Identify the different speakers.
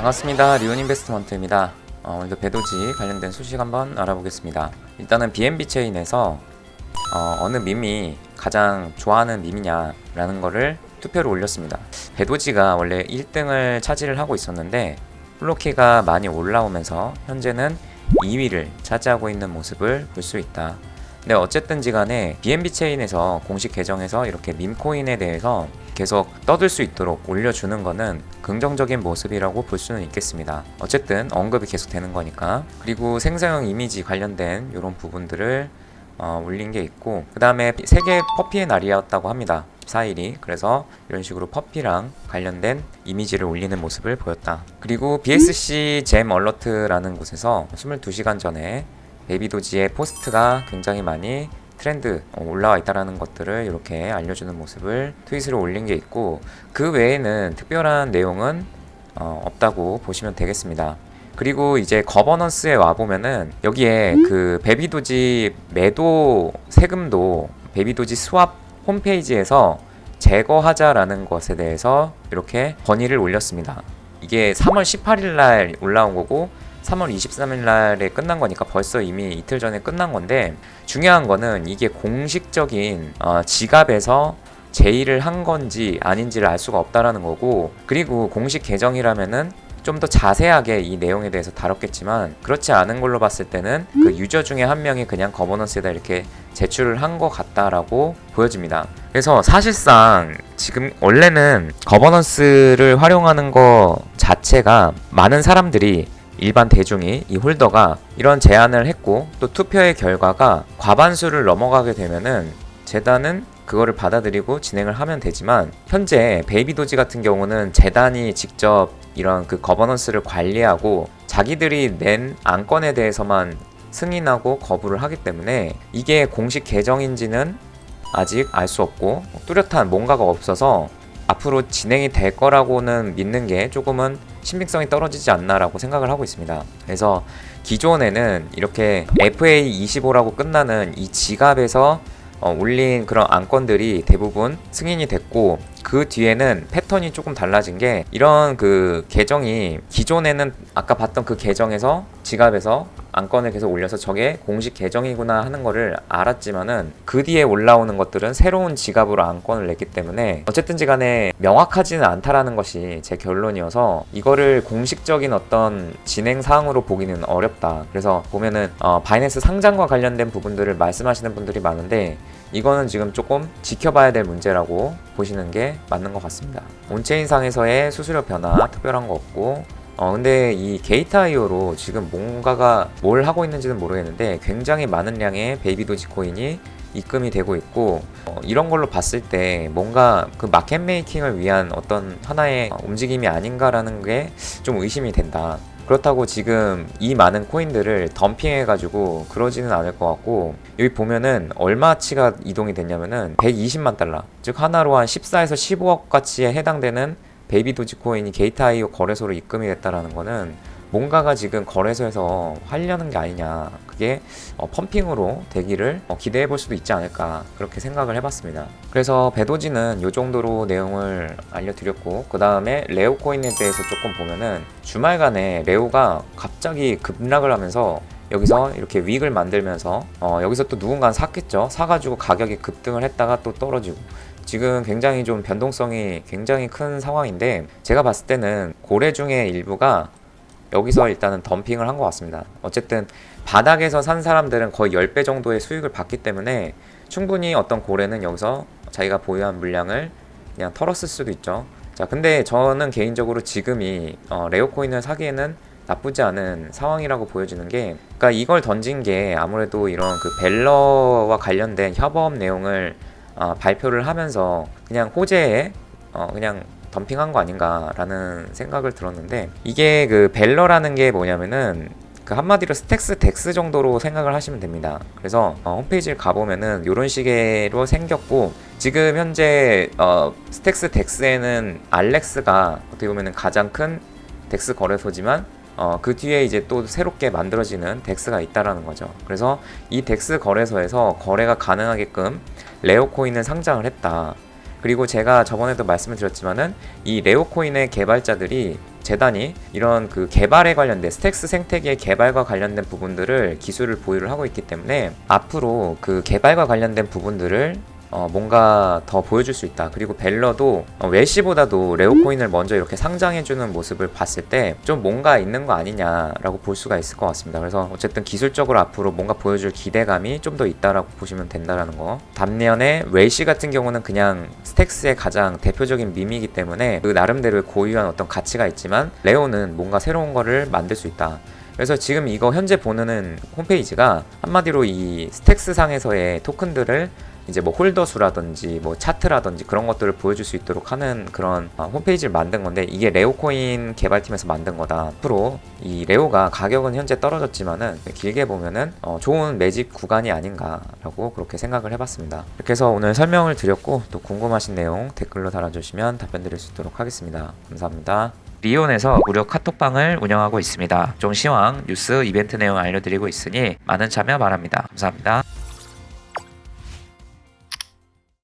Speaker 1: 반갑습니다. 리온 인베스트먼트입니다. 어, 오늘도 배도지 관련된 소식 한번 알아보겠습니다. 일단은 BNB 체인에서 어, 느 밈이 가장 좋아하는 밈이냐라는 거를 투표를 올렸습니다. 배도지가 원래 1등을 차지를 하고 있었는데 플로키가 많이 올라오면서 현재는 2위를 차지하고 있는 모습을 볼 수 있다. 근데 어쨌든지 간에 BNB 체인에서 공식 계정에서 이렇게 밈코인에 대해서 계속 떠들 수 있도록 올려주는 거는 긍정적인 모습이라고 볼 수는 있겠습니다. 어쨌든 언급이 계속 되는 거니까. 그리고 생성형 이미지 관련된 이런 부분들을 어, 올린 게 있고 그 다음에 세계 퍼피의 날이었다고 합니다. 4일이 그래서 이런 식으로 퍼피랑 관련된 이미지를 올리는 모습을 보였다. 그리고 BSC 잼 얼러트라는 곳에서 22시간 전에 베이비도지의 포스트가 굉장히 많이 트렌드 어, 올라와 있다라는 것들을 이렇게 알려주는 모습을 트윗으로 올린 게 있고 그 외에는 특별한 내용은 어, 없다고 보시면 되겠습니다. 그리고 이제 거버넌스에 와 보면은 여기에 그 베비도지 매도 세금도 베비도지 스왑 홈페이지에서 제거하자라는 것에 대해서 이렇게 건의를 올렸습니다. 이게 3월 18일 날 올라온 거고 3월 23일 날에 끝난 거니까 벌써 이미 이틀 전에 끝난 건데 중요한 거는 이게 공식적인 어, 지갑에서 제의를 한 건지 아닌지를 알 수가 없다라는 거고 그리고 공식 계정이라면은 좀 더 자세하게 이 내용에 대해서 다뤘겠지만 그렇지 않은 걸로 봤을 때는 그 유저 중에 한 명이 그냥 거버넌스에다 이렇게 제출을 한 것 같다라고 보여집니다. 그래서 사실상 지금 원래는 거버넌스를 활용하는 거 자체가 많은 사람들이 일반 대중이 이 홀더가 이런 제안을 했고 또 투표의 결과가 과반수를 넘어가게 되면은 재단은 그거를 받아들이고 진행을 하면 되지만 현재 베이비도지 같은 경우는 재단이 직접 이런 그 거버넌스를 관리하고 자기들이 낸 안건에 대해서만 승인하고 거부를 하기 때문에 이게 공식 계정인지는 아직 알 수 없고 뚜렷한 뭔가가 없어서 앞으로 진행이 될 거라고는 믿는 게 조금은 신빙성이 떨어지지 않나라고 생각을 하고 있습니다. 그래서 기존에는 이렇게 FA25라고 끝나는 이 지갑에서 어, 올린 그런 안건들이 대부분 승인이 됐고 그 뒤에는 패턴이 조금 달라진 게 이런 그 계정이 기존에는 아까 봤던 그 계정에서 지갑에서 안건을 계속 올려서 저게 공식 계정이구나 하는 거를 알았지만은 그 뒤에 올라오는 것들은 새로운 지갑으로 안건을 냈기 때문에 어쨌든지 간에 명확하지는 않다라는 것이 제 결론이어서 이거를 공식적인 어떤 진행 사항으로 보기는 어렵다. 그래서 보면은 어, 바이낸스 상장과 관련된 부분들을 말씀하시는 분들이 많은데 이거는 지금 조금 지켜봐야 될 문제라고 보시는 게 맞는 것 같습니다. 온체인상에서의 수수료 변화 특별한 거 없고 어 근데 이 게이트.io로 지금 뭔가가 뭘 하고 있는지는 모르겠는데 굉장히 많은 양의 베이비 도지 코인이 입금이 되고 있고 어, 이런 걸로 봤을 때 뭔가 그 마켓 메이킹을 위한 어떤 하나의 어, 움직임이 아닌가라는 게 좀 의심이 된다. 그렇다고 지금 이 많은 코인들을 덤핑해가지고 그러지는 않을 것 같고 여기 보면은 얼마치가 이동이 됐냐면은 120만 달러. 즉 하나로 한 14에서 15억 가치에 해당되는 베이비 도지 코인이 게이트.io 거래소로 입금이 됐다라는 거는 뭔가가 지금 거래소에서 하려는 게 아니냐. 그게 어, 펌핑으로 되기를 어, 기대해 볼 수도 있지 않을까 그렇게 생각을 해봤습니다. 그래서 배도지는 이 정도로 내용을 알려드렸고 그 다음에 레오 코인에 대해서 조금 보면은 주말간에 레오가 갑자기 급락을 하면서 여기서 이렇게 윅을 만들면서 어, 여기서 또 누군가 샀겠죠? 사가지고 가격이 급등을 했다가 또 떨어지고. 지금 굉장히 좀 변동성이 굉장히 큰 상황인데 제가 봤을 때는 고래 중에 일부가 여기서 일단은 덤핑을 한 것 같습니다. 어쨌든 바닥에서 산 사람들은 거의 10배 정도의 수익을 받기 때문에 충분히 어떤 고래는 여기서 자기가 보유한 물량을 그냥 털었을 수도 있죠. 자, 근데 저는 개인적으로 지금이 어, 레오코인을 사기에는 나쁘지 않은 상황이라고 보여지는 게, 그러니까 이걸 던진 게 아무래도 이런 그 벨러와 관련된 협업 내용을 어, 발표를 하면서 그냥 호재에 어, 그냥 덤핑한 거 아닌가라는 생각을 들었는데 이게 그 벨러라는 게 뭐냐면은 그 한마디로 스택스 덱스 정도로 생각을 하시면 됩니다. 그래서 어, 홈페이지를 가보면은 이런 식으로 생겼고 지금 현재 어, 스택스 덱스에는 알렉스가 어떻게 보면은 가장 큰 덱스 거래소지만 어, 그 뒤에 이제 또 새롭게 만들어지는 덱스가 있다라는 거죠. 그래서 이 덱스 거래소에서 거래가 가능하게끔 레오 코인을 상장을 했다. 그리고 제가 저번에도 말씀을 드렸지만은 이 레오 코인의 개발자들이 재단이 이런 그 개발에 관련된 스택스 생태계의 개발과 관련된 부분들을 기술을 보유를 하고 있기 때문에 앞으로 그 개발과 관련된 부분들을 어, 뭔가 더 보여줄 수 있다. 그리고 벨러도 어, 웰시보다도 레오코인을 먼저 이렇게 상장해주는 모습을 봤을 때 좀 뭔가 있는 거 아니냐라고 볼 수가 있을 것 같습니다. 그래서 어쨌든 기술적으로 앞으로 뭔가 보여줄 기대감이 좀 더 있다라고 보시면 된다라는 거. 반면에 웰시 같은 경우는 그냥 스택스의 가장 대표적인 밈이기 때문에 그 나름대로의 고유한 어떤 가치가 있지만 레오는 뭔가 새로운 거를 만들 수 있다. 그래서 지금 이거 현재 보는 홈페이지가 한마디로 이 스택스 상에서의 토큰들을 이제 뭐 홀더 수라든지 뭐 차트라든지 그런 것들을 보여줄 수 있도록 하는 그런 어, 홈페이지를 만든 건데 이게 레오코인 개발팀에서 만든 거다. 앞으로 이 레오가 가격은 현재 떨어졌지만은 길게 보면은 어, 좋은 매집 구간이 아닌가라고 그렇게 생각을 해봤습니다. 이렇게 해서 오늘 설명을 드렸고 또 궁금하신 내용 댓글로 달아주시면 답변 드릴 수 있도록 하겠습니다. 감사합니다. 리온에서 무료 카톡방을 운영하고 있습니다. 종 시황, 뉴스, 이벤트 내용 알려드리고 있으니 많은 참여 바랍니다. 감사합니다.